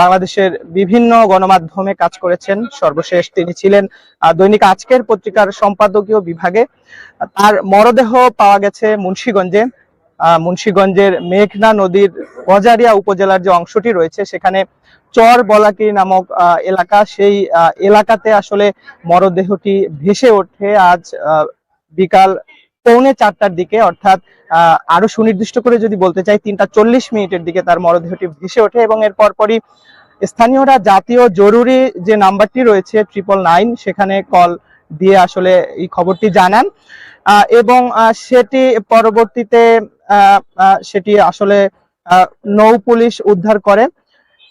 বাংলাদেশের বিভিন্ন গণমাধ্যমে কাজ করেছেন। সর্বশেষ তিনি ছিলেন দৈনিক আজকের পত্রিকার সম্পাদকীয় বিভাগে। তার মরদেহ পাওয়া গেছে মুন্সিগঞ্জে। মুন্সিগঞ্জের মেঘনা নদীর গজারিয়া উপজেলার যে অংশটি রয়েছে, সেখানে চর বলাকি নামক এলাকা। সেই এলাকাতে আসলে মরদেহটি ভেসে ওঠে। আজ বিকাল পৌনে চারটার দিকে, অর্থাৎ আরও সুনির্দিষ্ট করে যদি বলতে চাই, তিনটা চল্লিশ মিনিটের দিকে তার মরদেহটি ভেসে ওঠে এবং এর পরপরই স্থানীয়রা জাতীয় জরুরি যে নাম্বারটি রয়েছে ট্রিপল নাইন, সেখানে কল দিয়ে আসলে এই খবরটি জানান। এবং সেটি পরবর্তীতে সেটি আসলে নৌ পুলিশ উদ্ধার করে।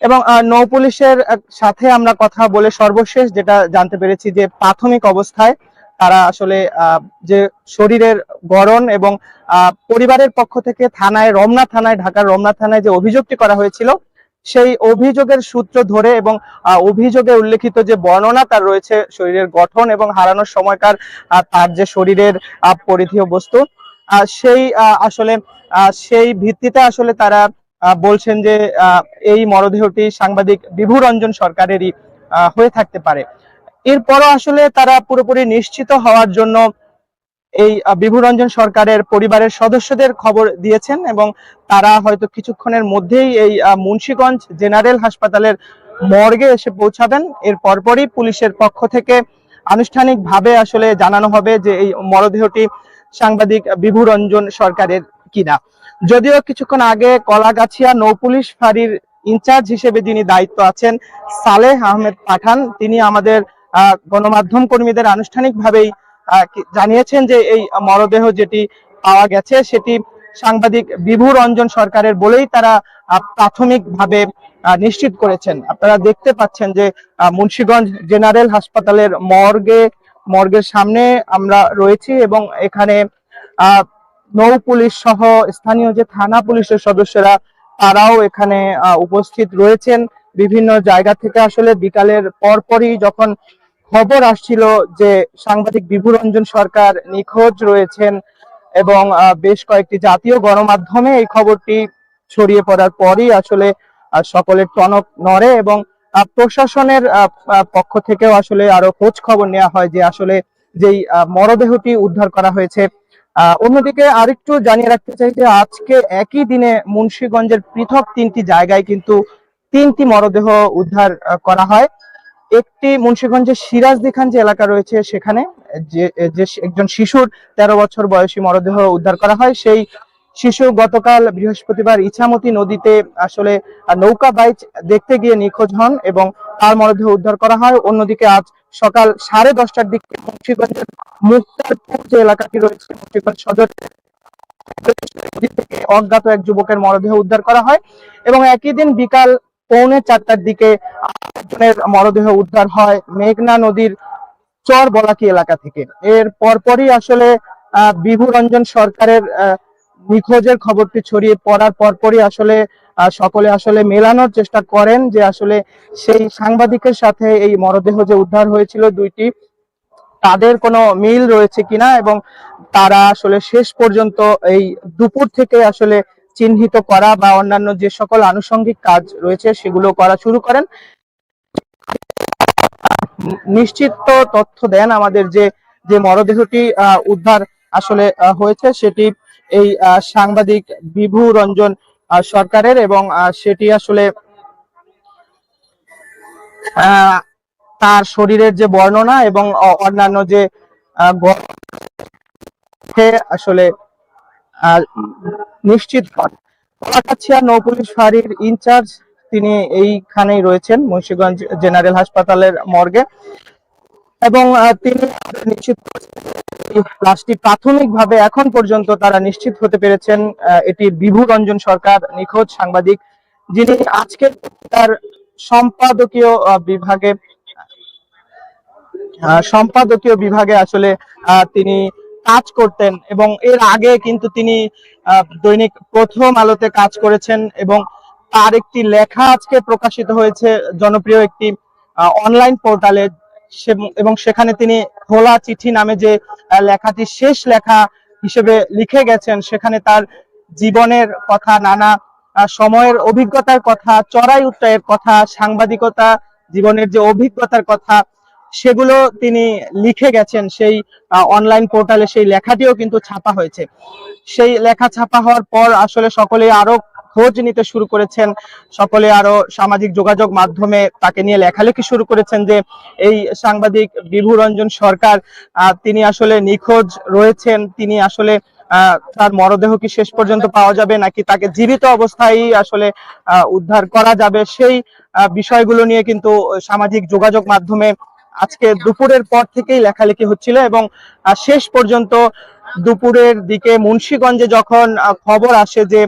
এবং নৌ পুলিশের সাথে আমরা কথা বলে সর্বশেষ যেটা জানতে পেরেছি যে প্রাথমিক অবস্থায় তারা আসলে যে শরীরের গড়ন এবং পরিবারের পক্ষ থেকে থানায়, রমনা থানায়, ঢাকার রমনা থানায় যে অভিযোগটি করা হয়েছিল, সেই অভিযোগের সূত্র ধরে এবং অভিযোগে উল্লেখিত যে বর্ণনা তার রয়েছে, শরীরের গঠন এবং হারানোর সময়কার তার যে শরীরের পরিধেয় বস্তু সেই আসলে সেই ভিত্তিতে আসলে তারা বলছেন যে এই মরদেহটি সাংবাদিক বিভু রঞ্জন সরকারেরই হয়ে থাকতে পারে। এরপরও আসলে তারা পুরোপুরি নিশ্চিত হওয়ার জন্য এই বিভুরঞ্জন সরকারের পরিবারের সদস্যদের খবর দিয়েছেন এবং তারা হয়তো কিছুক্ষণের মধ্যেই এই মুন্সীগঞ্জ জেনারেল হাসপাতালের মর্গে এসে পৌঁছাবেন। এর পরপরই পুলিশের পক্ষ থেকে আনুষ্ঠানিকভাবে আসলে জানানো হবে যে এই মরদেহটি সাংবাদিক বিভুরঞ্জন সরকারের কিনা। যদিও কিছুক্ষণ আগে কলাগাছিয়া নৌ পুলিশ ফাঁড়ির ইনচার্জ হিসেবে যিনি দায়িত্ব আছেন, সালেহ আহমেদ পাঠান, তিনি আমাদের গণমাধ্যম কর্মীদের আনুষ্ঠানিকভাবেই জানিয়েছেন যে এই মরদেহ যেটি পাওয়া গেছে, সেটি সাংবাদিক বিভু রঞ্জন সরকারের বলেই তারা প্রাথমিকভাবে নিশ্চিত করেছেন। আপনারা দেখতে পাচ্ছেন যে মুন্সিগঞ্জ জেনারেল হাসপাতালের মর্গে, মর্গের সামনে আমরা রয়েছি এবং এখানে নৌ পুলিশ সহ স্থানীয় যে থানা পুলিশের সদস্যরা, তারাও এখানে উপস্থিত রয়েছেন। বিভিন্ন জায়গা থেকে আসলে বিকালের পরপরই যখন খবর আসছিল যে সাংবাদিক বিভু রঞ্জন সরকার নিখোঁজ রয়েছেন এবং বেশ কয়েকটি জাতীয় গণমাধ্যমে এই খবরটি ছড়িয়ে পড়ার পরই আসলে সকলের টনক নড়ে এবং প্রশাসনের পক্ষ থেকেও আসলে আরও খোঁজ খবর নেওয়া হয় যে আসলে যেই মরদেহটি উদ্ধার করা হয়েছে। অন্যদিকে আরেকটু জানিয়ে রাখতে চাই যে আজকে একই দিনে মুন্সীগঞ্জের পৃথক তিনটি জায়গায় কিন্তু তিনটি মরদেহ উদ্ধার করা হয়। একটি মুন্সীগঞ্জের সিরাজদি খান যে এলাকা রয়েছে সেখানে, যে যে একজন শিশুর তেরো বছর বয়সী মরদেহ উদ্ধার করা হয়। সেই শিশু গতকাল বৃহস্পতিবার ইছামতি নদীতে আসলে নৌকা বাইচ দেখতে গিয়ে নিখোঁজ হন এবং তার মরদেহ উদ্ধার করা হয়। অন্যদিকে আজ সকাল সাড়ে দশটার দিকে মুন্সিগঞ্জের মুক্তারপুর যে এলাকাটি রয়েছে, মুন্সিগঞ্জ সদর অজ্ঞাত এক যুবকের মরদেহ উদ্ধার করা হয় এবং একই দিন বিকাল পৌনে চারটার দিকে মরদেহ উদ্ধার হয় মেঘনা নদীর চর বলাকি এলাকা থেকে। এর পরপরই আসলে আহ, বিভু রঞ্জন সরকারের নিখোঁজের খবরটি ছড়িয়ে পড়ার পরপরই আসলে সকলে আসলে মেলানোর চেষ্টা করেন যে আসলে সেই সাংবাদিকের সাথে এই মরদেহ যে উদ্ধার হয়েছিল দুইটি তাদের কোনো মিল রয়েছে কিনা এবং তারা আসলে শেষ পর্যন্ত এই দুপুর থেকে আসলে চিহ্নিত করা বা অন্যান্য যে সকল আনুষঙ্গিক কাজ রয়েছে সেগুলো করা শুরু করেন। নিশ্চিত তথ্য দেন আমাদের যে যে মরদেহটি উদ্ধার আসলে হয়েছে সেটি এই সাংবাদিক বিভু রঞ্জন সরকারের এবং সেটি আসলে তার শরীরের যে বর্ণনা এবং অন্যান্য যে আসলে নিশ্চিত হন কলাকাছিয়া নৌ পুলিশ ফাঁড়ির ইনচার্জ তিনি এইখানেই রয়েছেন, মুন্সিগঞ্জ জেনারেল হাসপাতালের মর্গে। এবং তিনি নিশ্চিত লাশটি প্রাথমিকভাবে এখন পর্যন্ত তারা নিশ্চিত হতে পেরেছেন এটি বিভু রঞ্জন সরকার নিখোঁজ সাংবাদিক যিনি আজকের তার সম্পাদকীয় বিভাগে সম্পাদকীয় বিভাগে আসলে তিনি কাজ করতেন এবং এর আগে কিন্তু তিনি দৈনিক প্রথম আলোতে কাজ করেছেন এবং তার একটি লেখা আজকে প্রকাশিত হয়েছে, জনপ্রিয় একটি অনলাইন পোর্টালে এবং সেখানে তিনি খোলা চিঠি নামে যে লেখাটি শেষ লেখা হিসেবে লিখে গেছেন, সেখানে তার জীবনের কথা, নানা সময়ের অভিজ্ঞতার কথা, চড়াই উত্তরের কথা, সাংবাদিকতা, জীবনের যে অভিজ্ঞতার কথা সেগুলো তিনি লিখে গেছেন সেই অনলাইন পোর্টালে সেই লেখাটিও কিন্তু ছাপা হয়েছে। সেই লেখা ছাপা হওয়ার পর আসলে সকলে আরও খোঁজ নিতে শুরু করেছেন। সকলে আরও সামাজিক যোগাযোগ মাধ্যমে তাকে নিয়ে লেখালেখি শুরু করেছেন যে এই সাংবাদিক বিভু রঞ্জন সরকার তিনি আসলে নিখোঁজ রয়েছেন। তিনি আসলে তার মরদেহ কি শেষ পর্যন্ত পাওয়া যাবে নাকি তাকে জীবিত অবস্থায় আসলে উদ্ধার করা যাবে? সেই বিষয়গুলো নিয়ে কিন্তু সামাজিক যোগাযোগ মাধ্যমে আজকে দুপুরের পর থেকেই লেখালেখি হচ্ছিল এবং শেষ পর্যন্ত দুপুরের দিকে মুন্সিগঞ্জে যখন খবর আসে যে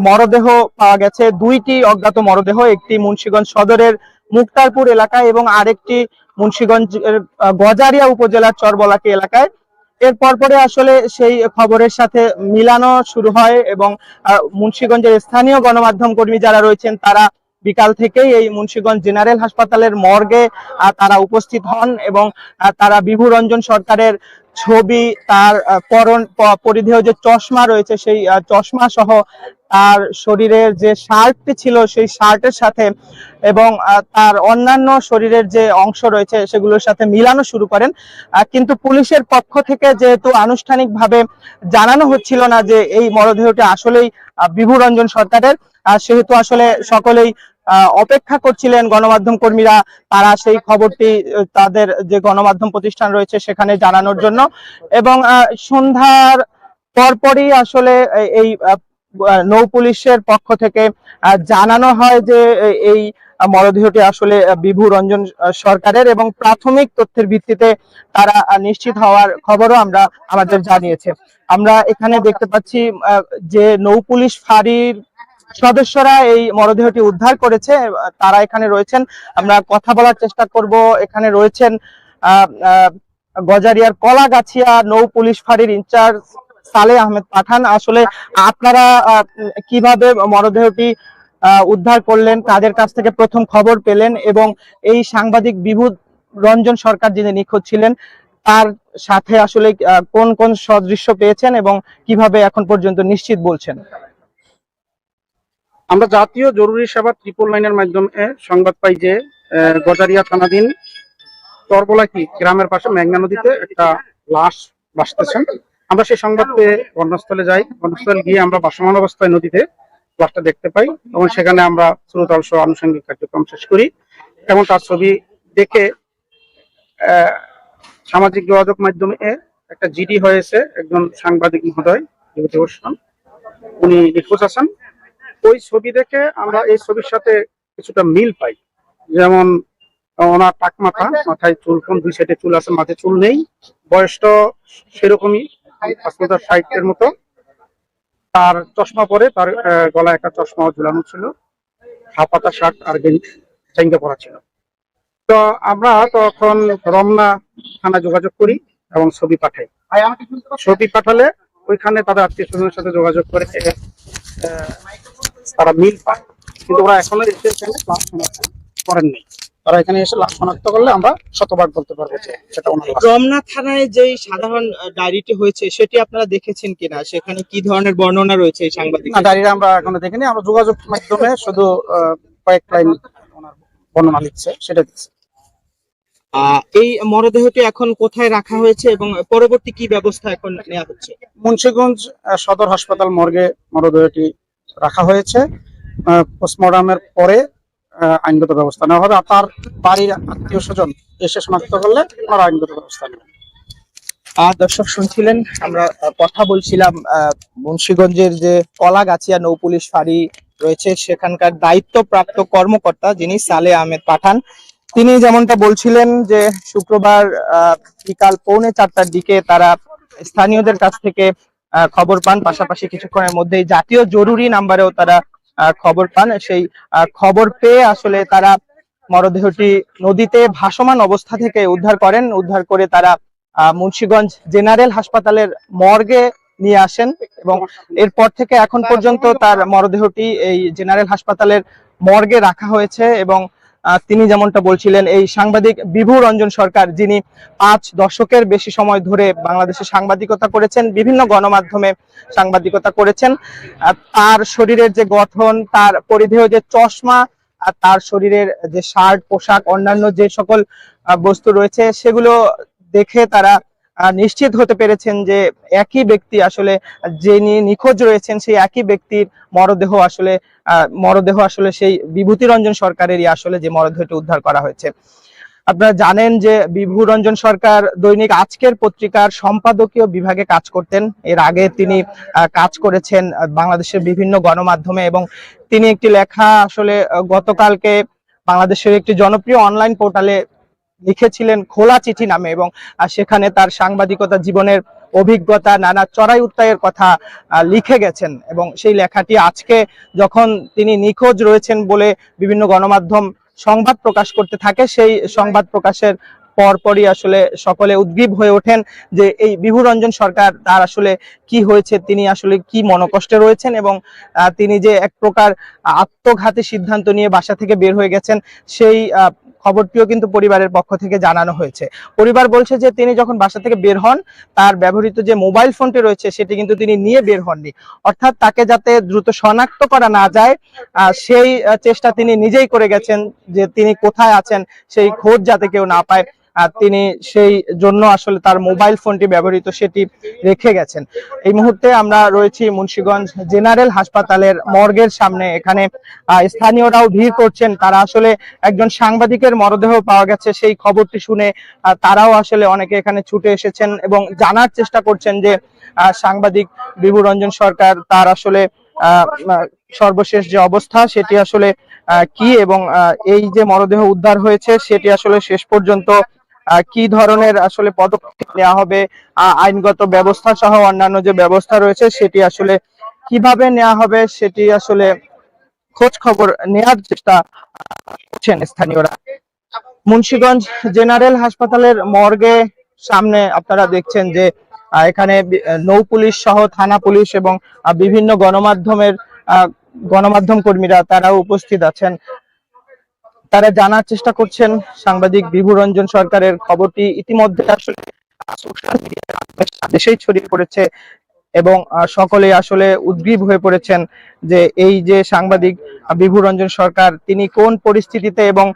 মরদেহ পাওয়া গেছে দুইটি অজ্ঞাত মরদেহ একটি মুন্সিগঞ্জ সদরের মুক্তারপুর এলাকায় এবং আরেকটি মুন্সিগঞ্জের আহ, গজারিয়া উপজেলার চরবলাকি এলাকায়। এর পরপরে আসলে সেই খবরের সাথে মিলানো শুরু হয় এবং মুন্সিগঞ্জের স্থানীয় গণমাধ্যম কর্মী যারা রয়েছেন তারা বিকাল থেকেই এই মুন্সীগঞ্জ জেনারেল হাসপাতালের মর্গে তারা উপস্থিত হন এবং তারা বিভু রঞ্জন সরকারের ছবি তার পরন পরিধেয় যে চশমা রয়েছে সেই চশমা সহ তার শরীরের যে শার্টটি ছিল সেই শার্টের সাথে এবং তার অন্যান্য শরীরের যে অংশ রয়েছে সেগুলোর সাথে মিলানো শুরু করেন। কিন্তু পুলিশের পক্ষ থেকে যেহেতু আনুষ্ঠানিকভাবে জানানো হচ্ছিল না যে এই মরদেহটি আসলেই আহ, বিভু রঞ্জন সরকারের সেহেতু আসলে সকলেই অপেক্ষা করছিলেন গণমাধ্যম কর্মীরা। তারা সেই খবরটি তাদের যে গণমাধ্যম প্রতিষ্ঠান রয়েছে সেখানে জানানোর জন্য। এবং সন্ধ্যার পরপরই আসলে এই নৌ পুলিশের পক্ষ থেকে জানানো হয় যে এই মরদেহটি আসলে বিভু রঞ্জন সরকারের এবং প্রাথমিক তথ্যের ভিত্তিতে তারা নিশ্চিত হওয়ার খবরও আমরা, আমাদের জানিয়েছে। আমরা এখানে দেখতে পাচ্ছি যে নৌ পুলিশ ফাঁড়ির সদস্যরা এই মরদেহটি উদ্ধার করেছে, তারা এখানে রয়েছেন। আমরা কথা বলার চেষ্টা করব। এখানে রয়েছেন গজারিয়ার কলাগাছিয়া নৌ পুলিশ ফাঁড়ির ইনচার্জ সালে আহমেদ পাঠান। আসলে আপনারা কীভাবে মরদেহটি উদ্ধার করলেন, তাদের কাছ থেকে প্রথম খবর পেলেন এবং এই সাংবাদিক বিভূত রঞ্জন সরকার যিনি নিখোঁজ ছিলেন, তার সাথে আসলে কোন কোন সদৃশ্য পেয়েছেন এবং কীভাবে এখন পর্যন্ত নিশ্চিত বলছেন? আমরা জাতীয় জরুরি সেবা ত্রিপল লাইনের মাধ্যমে সংবাদ পাই যে গজারিয়া থানাধীন চরবলাকি গ্রামের পাশে মেঘনা নদীতে একটা লাশ ভাসতেছেন আমরা সেই সংবাদ পেয়ে ঘটনাস্থলে যাই। ঘটনাস্থলে গিয়ে আমরা ভাসমান অবস্থায় নদীতে লাশটা দেখতে পাই এবং সেখানে আমরা শ্রোতাল সহ আনুষঙ্গিক কার্যক্রম শেষ করি এবং তার ছবি দেখে সামাজিক যোগাযোগ মাধ্যমে একটা জিডি হয়েছে একজন সাংবাদিক মহোদয় উনি নিখোঁজ আছেন। ওই ছবি দেখে আমরা এই ছবির সাথে কিছুটা মিল পাই। যেমন ওনার টাক মাথা মাথায় চুল কোন দুই সাইডে চুল আছে মাথায় চুল নেই। বয়সটা সেরকমই পাঁচ মিটার মতো। তার চশমা পরে তার গলায় একটা চশমা ঝুলানো ছিল। হাফাতা শার্ট আর চেঙ্গা পরা ছিল। তো আমরা তখন রমনা থানা যোগাযোগ করি এবং ছবি পাঠাই। ছবি পাঠালে ওইখানে তাদের আত্মীয় স্বজনের সাথে যোগাযোগ করে। তারা মিল পায়। কিন্তু ওরা এখনও এসে এখানে লাশ শনাক্ত করেননি। তারা এখানে এসে লাশ শনাক্ত করলে আমরা শতভাগ বলতে পারব সেটা রমনা থানায় সাধারণ ডায়েরিটি হয়েছে সেটি আপনারা দেখেছেন কিনা? সেখানে কি ধরনের বর্ণনা রয়েছে এই সাংবাদিক ডায়েরি আমরা এখনও দেখিনি। আমরা যোগাযোগ মাধ্যমে শুধু কয়েক লাইন বর্ণনা লিখছে সেটা দিচ্ছে এই মরদেহটি এখন কোথায় রাখা হয়েছে এবং পরবর্তী কি ব্যবস্থা এখন নেওয়া হচ্ছে? মুন্সিগঞ্জ সদর হাসপাতাল মর্গে মরদেহটি রাখা হয়েছে পোস্টমর্টমের পরে আইনগত ব্যবস্থা নেওয়া হবে। আর তার বাড়ির আত্মীয় স্বজন এসে শনাক্ত করলে ওনারা আইনগত ব্যবস্থা নেবেন। আহ, দর্শক শুনছিলেন আমরা কথা বলছিলাম মুন্সিগঞ্জের যে কলাগাছিয়া নৌ পুলিশ ফাঁড়ি রয়েছে সেখানকার দায়িত্বপ্রাপ্ত কর্মকর্তা যিনি সালে আহমেদ পাঠান তিনি যেমনটা বলছিলেন যে শুক্রবার বিকাল পৌনে চারটার দিকে তারা স্থানীয়দের কাছ থেকে খবর পান। পাশাপাশি কিছুক্ষণের মধ্যেই জাতীয় জরুরি নাম্বারেও তারা খবর পান। সেই খবর পেয়ে আসলে তারা মরদেহটি নদীতে ভাসমান অবস্থা থেকে উদ্ধার করেন। উদ্ধার করে তারা মুন্সিগঞ্জ জেনারেল হাসপাতালের মর্গে নিয়ে আসেন এবং এরপর থেকে এখন পর্যন্ত তার মরদেহটি এই জেনারেল হাসপাতালের মর্গে রাখা হয়েছে এবং তিনি যেমনটা বলছিলেন, এই সাংবাদিক বিভু রঞ্জন সরকার, যিনি পাঁচ দশকের বেশি সময় ধরে বাংলাদেশে সাংবাদিকতা করেছেন, বিভিন্ন গণমাধ্যমে সাংবাদিকতা করেছেন তার শরীরের যে গঠন, তার পরিধেয় যে চশমা, আর তার শরীরের যে শার্ট, পোশাক, অন্যান্য যে সকল বস্তু রয়েছে, সেগুলো দেখে তারা নিশ্চিত হতে পেরেছেন যে একই ব্যক্তি আসলে যিনি নিখোঁজ রয়েছেন, সেই একই ব্যক্তির মরদেহ আসলে মরদেহ আসলে সেই বিভূতি রঞ্জন সরকারেরই আসলে যে মরদেহটি উদ্ধার করা হয়েছে। আপনারা জানেন যে বিভু রঞ্জন সরকার দৈনিক আজকের পত্রিকার সম্পাদকীয় বিভাগে কাজ করতেন। এর আগে তিনি কাজ করেছেন বাংলাদেশের বিভিন্ন গণমাধ্যমে এবং তিনি একটি লেখা আসলে গতকালকে বাংলাদেশের একটি জনপ্রিয় অনলাইন পোর্টালে লিখেছিলেন খোলা চিঠি নামে এবং সেখানে তার সাংবাদিকতা জীবনের অভিজ্ঞতা, নানা চড়াই উত্তায়ের কথা লিখে গেছেন এবং সেই লেখাটি আজকে যখন তিনি নিখোঁজ রয়েছেন বলে বিভিন্ন গণমাধ্যম সংবাদ প্রকাশ করতে থাকে, সেই সংবাদ প্রকাশের পরপরই আসলে সকলে উদ্গ্রীব হয়ে ওঠেন যে এই বিভু রঞ্জন সরকার তার আসলে কি হয়েছে, তিনি আসলে কি মনোকষ্টে রয়েছেন এবং তিনি যে এক প্রকার আত্মঘাতী সিদ্ধান্ত নিয়ে বাসা থেকে বের হয়ে গেছেন, সেই খবরটিও কিন্তু পরিবারের পক্ষ থেকে জানানো হয়েছে। পরিবার বলছে যে তিনি যখন বাসা থেকে বের হন, তার ব্যবহৃত যে মোবাইল ফোনটি রয়েছে, সেটি কিন্তু তিনি নিয়ে বের হননি। অর্থাৎ তাকে যাতে দ্রুত শনাক্ত করা না যায় সেই চেষ্টা তিনি নিজেই করে গেছেন যে তিনি কোথায় আছেন, সেই খোঁজ যাতে কেউ না পায়। তিনি সেই জন্য আসলে তার মোবাইল ফোনটি ব্যবহৃত, সেটি রেখে গেছেন। এই মুহূর্তে আমরা রয়েছি মুন্সীগঞ্জ জেনারেল হাসপাতালের মর্গের সামনে। এখানে স্থানীয়রাও ভিড় করছেন। তারা আসলে একজন সাংবাদিকের মরদেহ পাওয়া গেছে, সেই খবরটি শুনে তারাও আসলে অনেকে এখানে ছুটে এসেছেন এবং জানার চেষ্টা করছেন যে সাংবাদিক বিভু রঞ্জন সরকার তার আসলে সর্বশেষ যে অবস্থা, সেটি আসলে কি এবং এই যে মরদেহ উদ্ধার হয়েছে, সেটি আসলে শেষ পর্যন্ত কি ধরনের আসলে পদক্ষেপ নেওয়া হবে? আইনগত ব্যবস্থা সহ অন্যান্য যে ব্যবস্থা রয়েছে, সেটি আসলে কীভাবে নেওয়া হবে? সেটি আসলে খোঁজ খবর নেওয়ার চেষ্টা করছেন স্থানীয়রা। মুন্সীগঞ্জ জেনারেল হাসপাতালের মর্গে সামনে আপনারা দেখছেন যে এখানে নৌ পুলিশ সহ থানা পুলিশ এবং বিভিন্ন গণমাধ্যমের গণমাধ্যম কর্মীরা তারাও উপস্থিত আছেন। তারা জানার চেষ্টা করছেন সাংবাদিক বিভু রঞ্জন সরকারের খবরটি ইতিমধ্যে আসলে সোশ্যাল দেশেই ছড়িয়ে পড়েছে এবং সকলে আসলে উদ্গ্রীব হয়ে পড়েছেন যে এই যে সাংবাদিক আহ, বিভু রঞ্জন সরকার তিনি কোন পরিস্থিতিতে এবং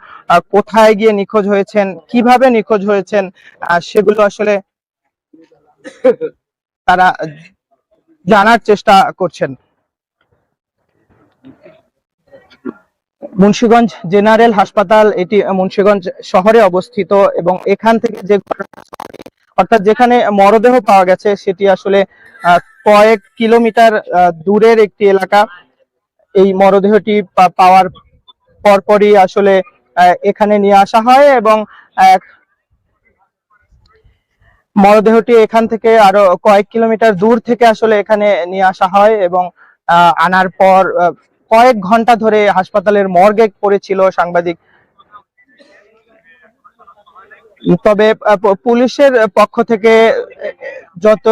কোথায় গিয়ে নিখোঁজ হয়েছেন কীভাবে নিখোঁজ হয়েছেন সেগুলো আসলে তারা জানার চেষ্টা করছেন। মুন্সিগঞ্জ জেনারেল হাসপাতাল, এটি মুন্সিগঞ্জ শহরে অবস্থিত এবং এখান থেকে যে অর্থাৎ যেখানে মরদেহ পাওয়া গেছে, সেটি আসলে কয়েক কিলোমিটার দূরের একটি এলাকা। এই মরদেহটি পাওয়ার পরপরই আসলে এখানে নিয়ে আসা হয় এবং মরদেহটি এখান থেকে আরও কয়েক কিলোমিটার দূর থেকে আসলে এখানে নিয়ে আসা হয় এবং আনার পর কয়েক ঘণ্টা ধরে হাসপাতালের মর্গে পড়েছিল সাংবাদিক। তবে পুলিশের পক্ষ থেকে যত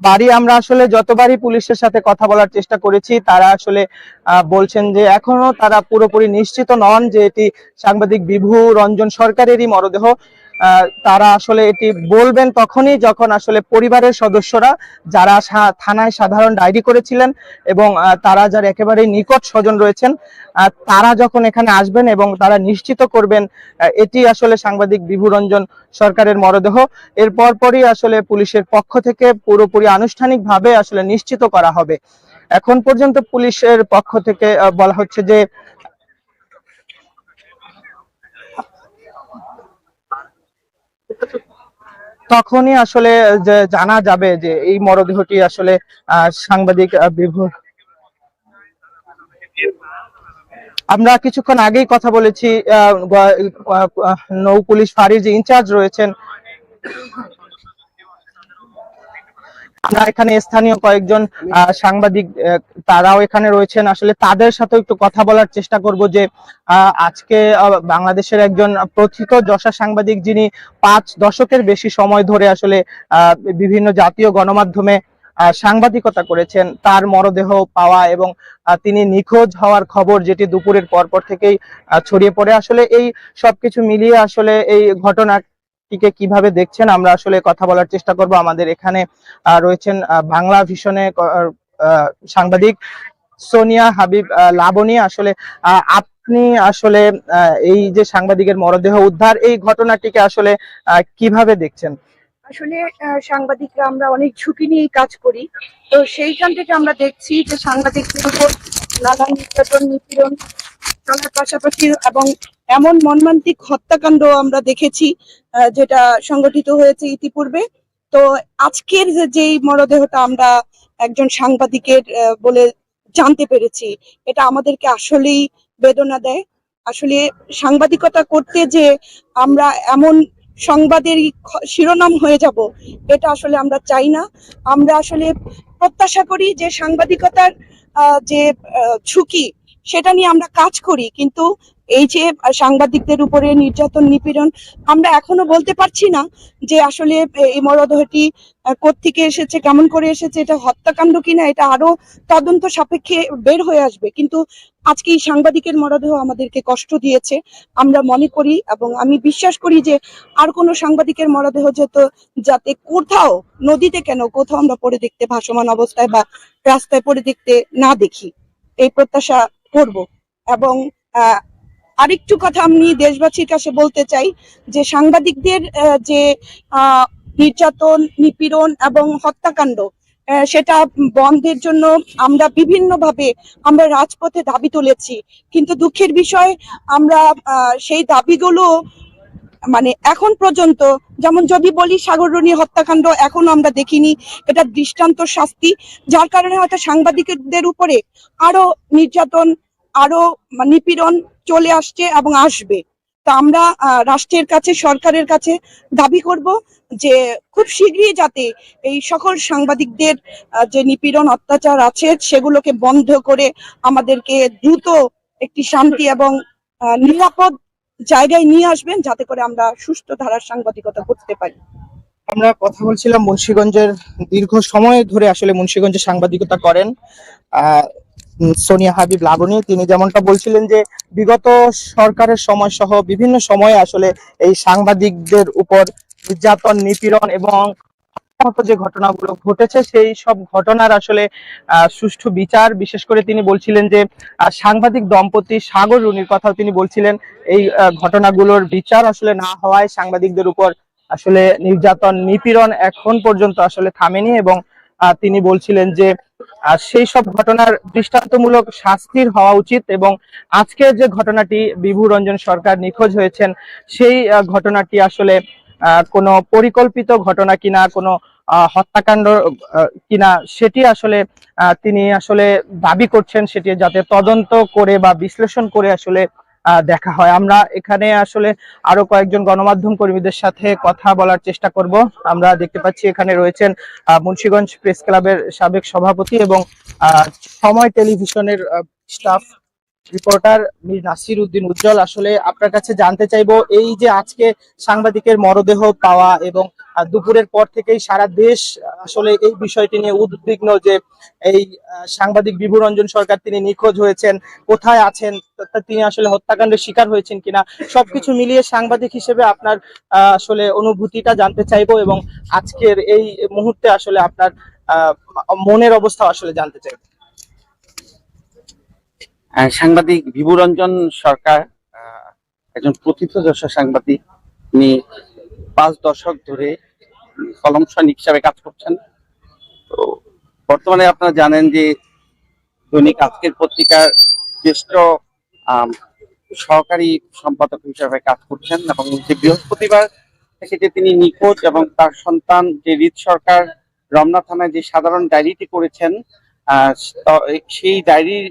বাড়ি আমরা আসলে যতবারই পুলিশের সাথে কথা বলার চেষ্টা করেছি, তারা আসলে বলছেন যে এখনও তারা পুরোপুরি নিশ্চিত নন যে এটি সাংবাদিক বিভু রঞ্জন সরকারেরই মরদেহ। তারা আসলে এটি বলবেন তখনই যখন আসলে পরিবারের সদস্যরা যারা থানায় সাধারণ ডায়েরি করেছিলেন এবং তারা যারা একেবারে নিকট স্বজন রয়েছেন তারা যখন এখানে আসবেন এবং তারা নিশ্চিত করবেন এটি আসলে সাংবাদিক বিভুরঞ্জন সরকারের মরদেহ। এর পরপরই আসলে পুলিশের পক্ষ থেকে পুরোপুরি আনুষ্ঠানিকভাবে আসলে নিশ্চিত করা হবে। এখন পর্যন্ত পুলিশের পক্ষ থেকে বলা হচ্ছে যে তখনই আসলে জানা যাবে যে এই মরদেহটি আসলে সাংবাদিক বিভু আমরা কিছুক্ষণ আগেই কথা বলেছি নৌ পুলিশ ফাঁড়ির যে ইনচার্জ রয়েছেন আমরা এখানে স্থানীয় কয়েকজন সাংবাদিক তারাও এখানে রয়েছেন। আসলে তাদের সাথে একটু কথা বলার চেষ্টা করব যে আজকে বাংলাদেশের একজন প্রথিত যশা সাংবাদিক যিনি পাঁচ দশকের বেশি সময় ধরে আসলে বিভিন্ন জাতীয় গণমাধ্যমে সাংবাদিকতা করেছেন। তার মরদেহ পাওয়া এবং তিনি নিখোঁজ হওয়ার খবর যেটি দুপুরের পরপর থেকেই ছড়িয়ে পড়ে। আসলে এই সবকিছু মিলিয়ে আসলে এই ঘটনাটিকে কীভাবে দেখছেন, আমরা আসলে কথা বলার চেষ্টা করব। আমাদের এখানে রয়েছেন বাংলা ভিশনে সাংবাদিক সোনিয়া হাবিব লাবণী। আসলে আপনি আসলে এই যে সাংবাদিকের মরদেহ উদ্ধার, এই ঘটনাটিকে আসলে কীভাবে দেখছেন? আসলে সাংবাদিকরা, আমরা অনেক ঝুঁকি নিয়ে কাজ করি। তো সেইখান থেকে আমরা দেখছি যে সাংবাদিকদের উপর নানান নির্যাতন, নিপীড়ন চলার পাশাপাশি এবং এমন মর্মান্তিক হত্যাকাণ্ড আমরা দেখেছি যেটা সংগঠিত হয়েছে ইতিপূর্বে। তো আজকের যে মরদেহটা আমরা একজন সাংবাদিকের বলে জানতে পেরেছি, এটা আমাদেরকে আসলেই বেদনা দেয়। আসলে সাংবাদিকতা করতে যে আমরা এমন সংবাদের শিরোনাম হয়ে যাব, এটা আসলে আমরা চাই না। আমরা আসলে প্রত্যাশা করি যে সাংবাদিকতার যে ঝুঁকি সেটা নিয়ে আমরা কাজ করি, কিন্তু এই যে সাংবাদিকদের উপরে নির্যাতন, নিপীড়ন, আমরা এখনও বলতে পারছি না যে আসলে এই মরদেহটি কোত্থেকে এসেছে, কেমন করে এসেছে, এটা হত্যাকাণ্ড কিনা, এটা আরও তদন্ত সাপেক্ষে বের হয়ে আসবে। কিন্তু আজকে এই সাংবাদিকের মরদেহ আমাদেরকে কষ্ট দিয়েছে। আমরা মনে করি এবং আমি বিশ্বাস করি যে আর কোনো সাংবাদিকের মরদেহ যেত, যাতে কোথাও, নদীতে কেন, কোথাও আমরা পড়ে দেখতে, ভাসমান অবস্থায় বা রাস্তায় পড়ে দেখতে না দেখি। এই প্রত্যাশা করব। এবং আরেকটু কথা আমি দেশবাসীর কাছে বলতে চাই যে সাংবাদিকদের যে নির্যাতন, নিপীড়ন এবং হত্যাকাণ্ড সেটা বন্ধের জন্য আমরা বিভিন্নভাবে আমরা রাজপথে দাবি তুলেছি। কিন্তু দুঃখের বিষয়, আমরা সেই দাবিগুলো মানে এখন পর্যন্ত, যেমন যদি বলি সাগররণী হত্যাকাণ্ড এখনও আমরা দেখিনি। এটা দৃষ্টান্ত শাস্তি, যার কারণে হয়তো সাংবাদিকদের উপরে আরও নির্যাতন আরও নিপীড়ন চলে আসছে এবং আসবে। তা আমরা রাষ্ট্রের কাছে সরকারের কাছে দাবি করব যে খুব শীঘ্রই যাতে এই সকল সাংবাদিকদের যে নিপীড়ন অত্যাচার আছে সেগুলোকে বন্ধ করে আমাদেরকে দ্রুত একটি শান্তি এবং নিরাপদ জায়গায় নিয়ে আসবেন যাতে করে আমরা সুস্থ ধারার সাংবাদিকতা করতে পারি। আমরা কথা বলছিলাম মুন্সিগঞ্জের দীর্ঘ সময় ধরে আসলে মুন্সিগঞ্জে সাংবাদিকতা করেন। আহ, সোনিয়া হাবিব লাবণী তিনি যেমনটা বলছিলেন যে, বিগত সরকারের সময় সহ বিভিন্ন সময়ে আসলে এই সাংবাদিকদের উপর নির্যাতন, নিপীড়ন এবং যে ঘটনাগুলো ঘটেছে, সেই সব ঘটনার আসলে সুষ্ঠু বিচার। বিশেষ করে তিনি বলছিলেন যে সাংবাদিক দম্পতি সাগর রুনির কথাও তিনি বলছিলেন। এই ঘটনাগুলোর বিচার আসলে না হওয়ায় সাংবাদিকদের উপর আসলে নির্যাতন, নিপীড়ন এখন পর্যন্ত আসলে থামেনি এবং তিনি বলছিলেন যে সেই সব ঘটনার দৃষ্টান্তমূলক শাস্তির হওয়া উচিত এবং আজকের যে ঘটনাটি বিভু রঞ্জন সরকার নিখোঁজ হয়েছেন, সেই ঘটনাটি আসলে কোনো পরিকল্পিত ঘটনা কিনা, কোনো হত্যাকাণ্ড কিনা, সেটি আসলে তিনি আসলে দাবি করছেন, সেটি যাতে তদন্ত করে বা বিশ্লেষণ করে আসলে দেখা হয়। আমরা এখানে আসলে আরও কয়েকজন গণমাধ্যম কর্মীদের সাথে কথা বলার চেষ্টা করব। আমরা দেখতে পাচ্ছি এখানে রয়েছেন মুন্সীগঞ্জ প্রেস ক্লাবের সাবেক সভাপতি এবং সময় টেলিভিশনের স্টাফ রিপোর্টার মীর নাসির উদ্দিন উজ্জ্বল, আসলে আপনার কাছে জানতে চাইব, এই যে আজকে সাংবাদিকের মরদেহ পাওয়া এবং দুপুরের পর থেকেই সারা দেশ, আসলে এই বিষয়টি নিয়ে উদ্বিগ্ন যে এই সাংবাদিক বিভু রঞ্জন সরকার তিনি নিখোঁজ হয়েছেন, কোথায় আছেন তিনি আসলে হত্যাকাণ্ডের শিকার হয়েছেন কিনা, সবকিছু মিলিয়ে সাংবাদিক হিসেবে আপনার আসলে অনুভূতিটা জানতে চাইব এবং আজকের এই মুহূর্তে আসলে আপনার মনের অবস্থা আসলে জানতে চাইব। সাংবাদিক বিভুরঞ্জন সরকার একজন প্রথিতযশ সাংবাদিক। তিনি পাঁচ দশক ধরে কলম সৈনিক হিসাবে কাজ করছেন। তো বর্তমানে আপনারা জানেন যে দৈনিক আজকের পত্রিকার জ্যেষ্ঠ সহকারী সম্পাদক হিসাবে কাজ করছেন এবং যে বৃহস্পতিবার থেকে যে তিনি নিখোঁজ এবং তার সন্তান যে রিত সরকার রমনা থানায় যে সাধারণ ডায়েরিটি করেছেন সেই ডায়েরির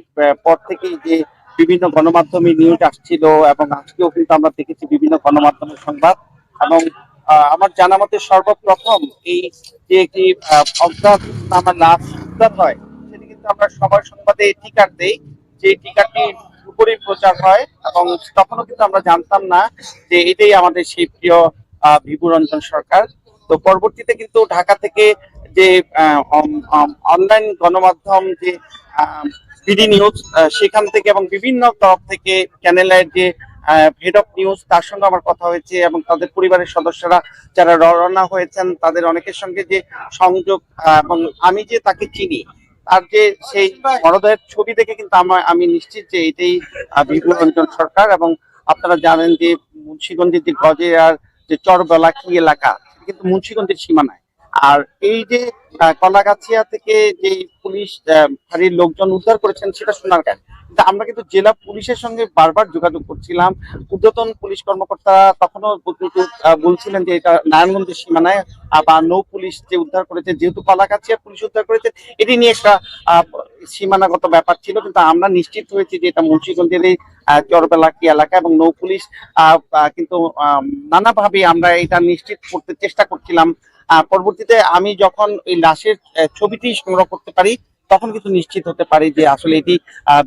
পর থেকেই যে বিভিন্ন গণমাধ্যমে নিউজ আসছিল এবং আজকেও কিন্তু আমরা দেখেছি বিভিন্ন গণমাধ্যমের সংবাদ এবং আমার জানা মতে সর্বপ্রথম এই যে একটি অজ্ঞাত আমার লাশ উদ্ধার হয় সেটি কিন্তু আমরা সবার সংবাদে টিকার দেই যে টিকাটি উপরে প্রচার হয় এবং তখনও কিন্তু আমরা জানতাম না যে এটাই আমাদের সেই প্রিয় আহ, বিভু রঞ্জন সরকার। তো পরবর্তীতে কিন্তু ঢাকা থেকে যে অনলাইন গণমাধ্যম যে বিডি নিউজ সেখান থেকে এবং বিভিন্ন তরফ থেকে চ্যানেলের যে হেড অফ নিউজ তার সঙ্গে আমার কথা হয়েছে এবং তাদের পরিবারের সদস্যরা যারা রওনা হয়েছেন, তাদের অনেকের সঙ্গে যে সংযোগ এবং আমি যে তাকে চিনি, তার যে সেই মরদেহের ছবি দেখে কিন্তু আমার, আমি নিশ্চিত যে এটাই বিভু রঞ্জন সরকার এবং আপনারা জানেন যে মুন্সিগঞ্জের যে গজে আর যে চরবেলাকি এলাকা, কিন্তু মুন্সিগঞ্জের সীমানায়। আর এই যে কলাগাছিয়া থেকে যে পুলিশ ফাঁড়ির লোকজন উদ্ধার করেছেন সেটা শোনার কিন্তু আমরা কিন্তু জেলা পুলিশের সঙ্গে বারবার যোগাযোগ করছিলাম। ঊর্ধ্বতন পুলিশ কর্মকর্তা তখনও বলছিলেন যে এটা নারায়ণগঞ্জের সীমানায় বা নৌ পুলিশ যে উদ্ধার করেছে, যেহেতু কলাগাছিয়া পুলিশ উদ্ধার করেছে, এটি নিয়ে একটা সীমানাগত ব্যাপার ছিল। কিন্তু আমরা নিশ্চিত হয়েছি যে এটা মুন্সিগঞ্জের এই চরবেলাকি এলাকা এবং নৌ পুলিশ কিন্তু নানাভাবে আমরা এটা নিশ্চিত করতে চেষ্টা করছিলাম। পরবর্তীতে আমি যখন এই লাশের ছবিটি সংগ্রহ করতে পারি, তখন কিন্তু নিশ্চিত হতে পারি যে আসলে এটি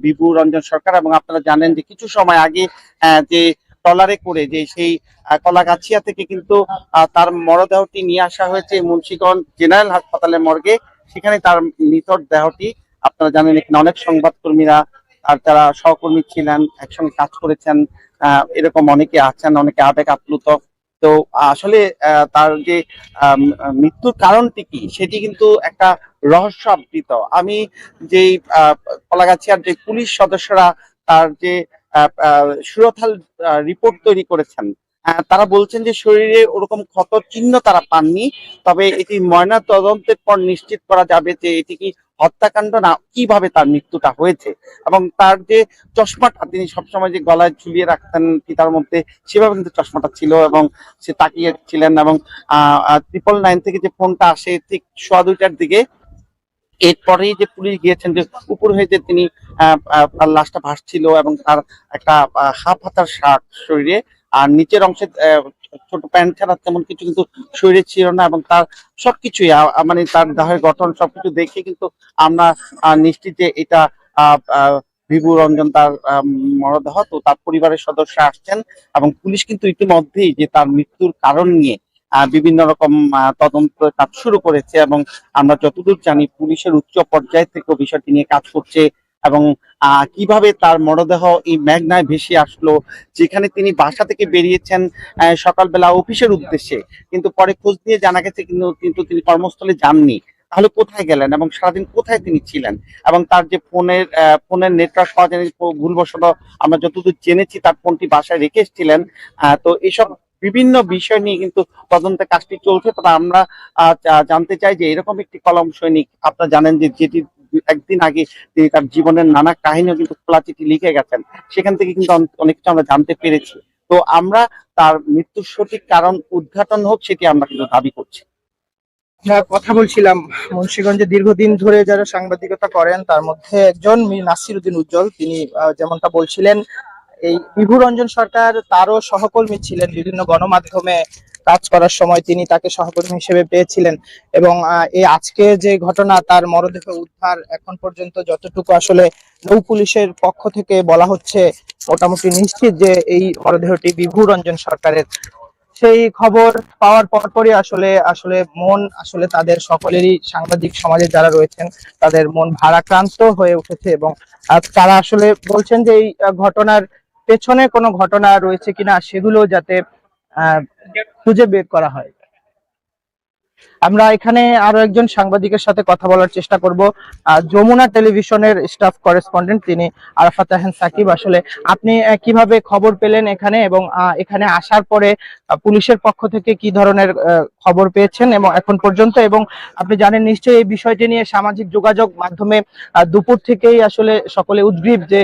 বিভু রঞ্জন সরকার এবং আপনারা জানেন যে কিছু সময় আগে যে ট্রলারে করে যে সেই কলাগাছিয়া থেকে কিন্তু তার মরদেহটি নিয়ে আসা হয়েছে মুন্সীগঞ্জ জেনারেল হাসপাতালের মর্গে। সেখানে তার মৃতর দেহটি, আপনারা জানেন এখানে অনেক সংবাদকর্মীরা, আর যারা সহকর্মী ছিলেন, একসঙ্গে কাজ করেছেন এরকম অনেকে আছেন, অনেকে আবেগ আপ্লুত। তো আসলে তার যে মৃত্যুর কারণটি কি সেটি কিন্তু একটা রহস্য আবৃত আমি যেই আহ, কলাগাছিয়ার যে পুলিশ সদস্যরা তার যে সুরথাল রিপোর্ট তৈরি করেছেন তারা বলছেন যে শরীরে ওরকম ক্ষত চিহ্ন তারা পাননি তবে এটি ময়না তদন্তের পর নিশ্চিত করা যাবে যে এটি কি হত্যাকাণ্ড না কীভাবে তার মৃত্যুটা হয়েছে। এবং তার যে চশমাটা তিনি সবসময় যে গলায় ঝুলিয়ে রাখতেন পিতার মধ্যে সেভাবে কিন্তু চশমাটা ছিল এবং সে তাকিয়ে ছিলেন এবং ট্রিপল নাইন থেকে যে ফোনটা আসে ঠিক সোয়া দুইটার দিকে এরপরেই যে পুলিশ গিয়েছেন যে উপর হয়ে যে তিনি আহ, আহ, তার লাশটা ভাসছিল এবং তার একটা হাফ হাতার শার্ট শরীরে আর নিচের অংশে ছোট প্যান্ট ছাড়া তেমন কিছু কিন্তু শরীরে ছিল না এবং তার সবকিছুই মানে তার দেহের গঠন সবকিছু দেখে কিন্তু আমরা নিশ্চিত যে এটা বিভু রঞ্জন তার মরদেহ। তো তার পরিবারের সদস্য আসছেন এবং পুলিশ কিন্তু ইতিমধ্যেই যে তার মৃত্যুর কারণ নিয়ে বিভিন্ন রকম তদন্ত কাজ শুরু করেছে এবং আমরা যতদূর জানি পুলিশের উচ্চ পর্যায় থেকে বিষয়টি নিয়ে কাজ করছে এবং কীভাবে তার মরদেহ এই মেঘনায় ভেসে আসলো, যেখানে তিনি বাসা থেকে বেরিয়েছেন সকালবেলা অফিসের উদ্দেশ্যে, কিন্তু পরে খোঁজ নিয়ে জানা গেছে কিন্তু কিন্তু তিনি কর্মস্থলে যাননি। তাহলে কোথায় গেলেন এবং সারাদিন কোথায় তিনি ছিলেন? এবং তার যে ফোনের ফোনের নেটওয়ার্ক পাওয়া যায়নি ভুলবশত আমরা যতদূর জেনেছি তার ফোনটি বাসায় রেখে এসেছিলেন। তো এইসব বিভিন্ন বিষয় নিয়ে কিন্তু তদন্তে কাজটি চলছে। তবে আমরা জানতে চাই যে এরকম একটি কলম সৈনিক, আপনারা জানেন যে যেটি একদিন আগে তিনি তার জীবনের নানা কাহিনীও কিন্তু খোলা চিঠি লিখে গেছেন। সেখান থেকে কিন্তু অনেক কিছু আমরা জানতে পেরেছি। তো আমরা তার মৃত্যুর সঠিক কারণ উদ্ঘাটন হোক সেটি আমরা কিন্তু দাবি করছি। কথা বলছিলাম, মুন্সিগঞ্জে দীর্ঘদিন ধরে যারা সাংবাদিকতা করেন, তার মধ্যে একজন নাসির উদ্দিন উজ্জ্বল। তিনি যেমনটা বলছিলেন, এই বিভু রঞ্জন সরকার তারও সহকর্মী ছিলেন বিভিন্ন গণমাধ্যমে। কাজ করার সময় তিনি তাকে সহকর্মী হিসেবে পেয়েছিলেন। এবং এই আজকে যে ঘটনা, তার মরদেহ উদ্ধার এখন পর্যন্ত যতটুকু আসলে নৌ পুলিশের পক্ষ থেকে বলা হচ্ছে, মোটামুটি নিশ্চিত যে এই মরদেহটি বিভু রঞ্জন সরকারের। সেই খবর পাওয়ার পরপরই আসলে আসলে মন, আসলে তাদের সকলেরই সাংবাদিক সমাজে যারা রয়েছেন, তাদের মন ভারাক্রান্ত হয়ে উঠেছে এবং তারা আসলে বলছেন যে এই ঘটনার পেছনে কোনো ঘটনা রয়েছে কিনা, সেগুলো যাতে খুঁজে বের করা হয়। আমরা এখানে আরও একজন সাংবাদিকের সাথে কথা বলার চেষ্টা করব। যমুনা টেলিভিশনের স্টাফ করেসপন্ডেন্ট তিনি আরাফাত আহমেদ সাকিব। আসলে আপনি কীভাবে খবর পেলেন এখানে এবং এখানে আসার পরে পুলিশের পক্ষ থেকে কি ধরনের খবর পেয়েছেন এবং এখন পর্যন্ত? এবং আপনি জানেন নিশ্চয়ই এই বিষয়টি নিয়ে সামাজিক যোগাযোগ মাধ্যমে দুপুর থেকেই আসলে সকলে উদ্গ্রীব যে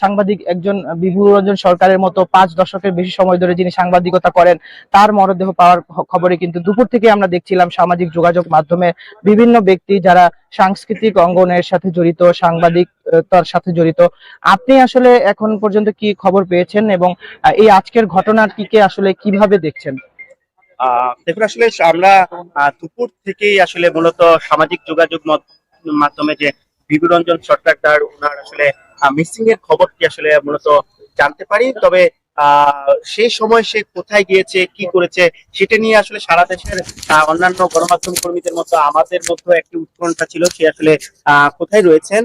সাংবাদিক একজন বিভু রঞ্জন সরকারের মতো পাঁচ দশকের বেশি সময় ধরে যিনি সাংবাদিকতা করেন, তার মরদেহ পাওয়ার খবরে কিন্তু দুপুর থেকে আমরা দেখছিলাম সামাজিক যোগাযোগ মাধ্যমে বিভিন্ন ব্যক্তি যারা সাংস্কৃতিক অঙ্গনের সাথে জড়িত সাংবাদিকতার সাথে জড়িত, আপনি আসলে এখন পর্যন্ত কি খবর পেয়েছেন এবং এই আজকের ঘটনাটিকে আসলে কীভাবে দেখছেন? দেখুন, আসলে আমরা দুপুর থেকেই আসলে মূলত সামাজিক যোগাযোগ মাধ্যমে যে বিভুরঞ্জন সরকার তার ওনার আসলে মিসিং এর খবরটি আসলে মূলত জানতে পারি। তবে সেই সময় সে কোথায় গিয়েছে, কি করেছে, সেটা নিয়ে আসলে সারা দেশের অন্যান্য গণমাধ্যম কর্মীদের মতো আমাদের মধ্যে একটি উৎকণ্ঠা ছিল সে আসলে কোথায় রয়েছেন।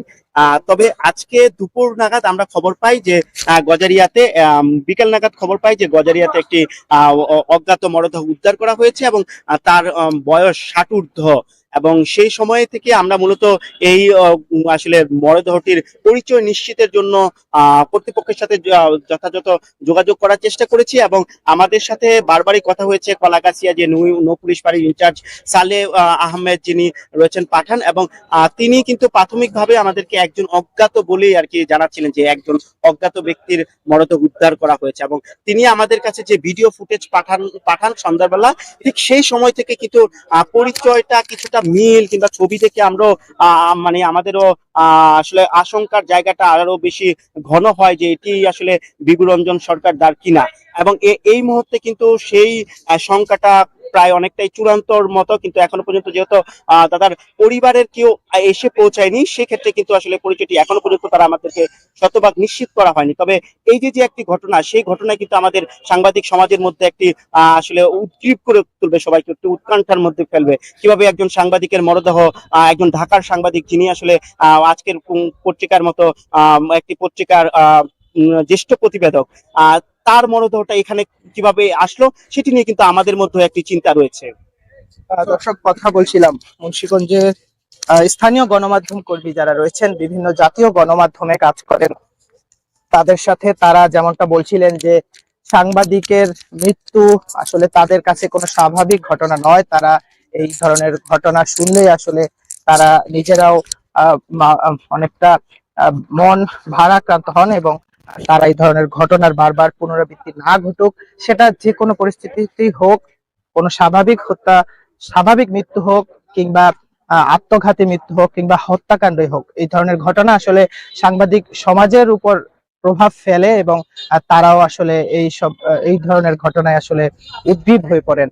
তবে আজকে দুপুর নাগাদ আমরা খবর পাই যে গজারিয়াতে বিকেল নাগাদ খবর পাই যে গজারিয়াতে একটি অজ্ঞাত মরদেহ উদ্ধার করা হয়েছে এবং তার বয়স ষাট ঊর্ধ্ব। এবং সেই সময় থেকে আমরা মূলত এই আসলে মরদেহটির পরিচয় নিশ্চিতের জন্য কর্তৃপক্ষের সাথে যথাযথ যোগাযোগ করার চেষ্টা করেছি এবং আমাদের সাথে বারবারই কথা হয়েছে কলাগাছিয়া যে নৌ পুলিশ ফাঁড়ির ইনচার্জ সালে আহমেদ যিনি রয়েছেন পাঠান এবং তিনি কিন্তু প্রাথমিকভাবে আমাদেরকে একজন অজ্ঞাত বলেই আর কি জানাচ্ছিলেন যে একজন অজ্ঞাত ব্যক্তির মরদেহ উদ্ধার করা হয়েছে এবং তিনি আমাদের কাছে যে ভিডিও ফুটেজ পাঠান পাঠান সন্ধ্যাবেলা, ঠিক সেই সময় থেকে কিন্তু পরিচয়টা কিছুটা মিল কিংবা ছবি থেকে আমরা মানে আমাদেরও আসলে আশঙ্কার জায়গাটা আরও বেশি ঘন হয় যে এটি আসলে বিভু রঞ্জন সরকার দ্বার কিনা। এবং এই মুহূর্তে কিন্তু সেই শঙ্কাটা প্রায় অনেকটাই চূড়ান্তর মতো, কিন্তু এখনও পর্যন্ত যেহেতু দাদার পরিবারের কেউ এসে পৌঁছায়নি, সেক্ষেত্রে কিন্তু আসলে পরিচয়টি এখনও পর্যন্ত তারা আমাদেরকে শতভাগ নিশ্চিত করা হয়নি। তবে এই যে যে একটি ঘটনা, সেই ঘটনা কিন্তু আমাদের সাংবাদিক সমাজের মধ্যে একটি আসলে উদ্গ্রীব করে তুলবে সবাইকে, একটু উৎকণ্ঠার মধ্যে ফেলবে। কীভাবে একজন সাংবাদিকের মরদেহ একজন ঢাকার সাংবাদিক, যিনি আসলে আজকের পত্রিকার মতো একটি পত্রিকার জ্যেষ্ঠ প্রতিবেদক তার মরদেহটা এখানে কীভাবে আসলো সেটি নিয়ে কিন্তু আমাদের মধ্যে একটি চিন্তা রয়েছে। দর্শক, কথা বলছিলাম মুন্সিগঞ্জে স্থানীয় গণমাধ্যম কর্মী যারা রয়েছেন, বিভিন্ন জাতীয় গণমাধ্যমে কাজ করেন, তাদের সাথে তারা যেমনটা বলছিলেন যে সাংবাদিকের মৃত্যু আসলে তাদের কাছে কোনো স্বাভাবিক ঘটনা নয়। তারা এই ধরনের ঘটনা শুনলেই আসলে তারা নিজেরাও অনেকটা মন ভারাক্রান্ত হন এবং তারা এই ধরনের ঘটনার বারবার পুনরাবৃত্তি না ঘটুক, সেটা যে কোনো পরিস্থিতিতেই হোক, কোনো স্বাভাবিক হত্যা, স্বাভাবিক মৃত্যু হোক কিংবা আত্মঘাতী মৃত্যু হোক কিংবা হত্যাকাণ্ডই হোক, এই ধরনের ঘটনা আসলে সাংবাদিক সমাজের উপর প্রভাব ফেলে এবং তারাও আসলে এই সব এই ধরনের ঘটনায় আসলে উদ্ভিদ হয়ে পড়েন।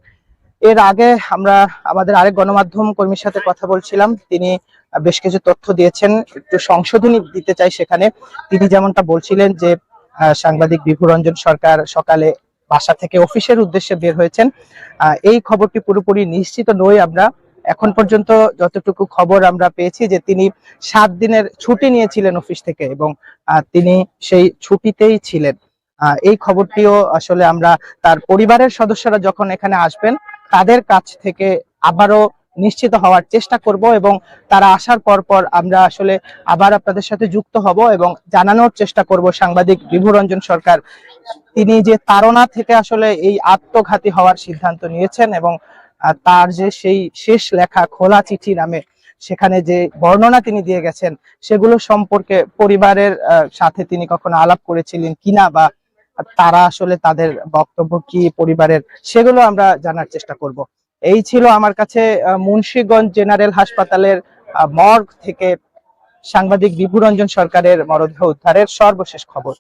এর আগে আমরা আমাদের আরেক গণমাধ্যম কর্মীর সাথে কথা বলছিলাম, তিনি বেশ কিছু তথ্য দিয়েছেন। একটু সংশোধনী দিতে চাই সেখানে। তিনি যেমনটা বলছিলেন যে সাংবাদিক বিভুরঞ্জন সরকার সকালে বাসা থেকে অফিসের উদ্দেশ্যে বের হয়েছেন। এই খবরটি পুরোপুরি নিশ্চিত নই আমরা। এখন পর্যন্ত যতটুকু খবর আমরা পেয়েছি যে, তিনি সাত দিনের ছুটি নিয়েছিলেন অফিস থেকে এবং তিনি সেই ছুটিতেই ছিলেন। এই খবরটিও আসলে আমরা তার পরিবারের সদস্যরা যখন এখানে আসবেন, তাদের কাছ থেকে আবারও নিশ্চিত হওয়ার চেষ্টা করব এবং তারা আসার পর পর আমরা আসলে আবার আপনাদের সাথে যুক্ত হব এবং জানানোর চেষ্টা করব সাংবাদিক বিভুরঞ্জন সরকার। তিনি যে তাড়না থেকে আসলে এই আত্মঘাতী হওয়ার সিদ্ধান্ত নিয়েছেন এবং তার যে সেই শেষ লেখা খোলা চিঠি নামে সেখানে যে বর্ণনা তিনি দিয়ে গেছেন, সেগুলো সম্পর্কে পরিবারের সাথে তিনি কখনো আলাপ করেছিলেন কিনা বা তারা আসলে তাদের বক্তব্য কি পরিবারের, সেগুলো আমরা জানার চেষ্টা করব। এই ছিল আমার কাছে মুন্সিগঞ্জ জেনারেল হাসপাতালের মর্গ থেকে সাংবাদিক বিভুরঞ্জন সরকারের মরদেহ উদ্ধারের সর্বশেষ খবর।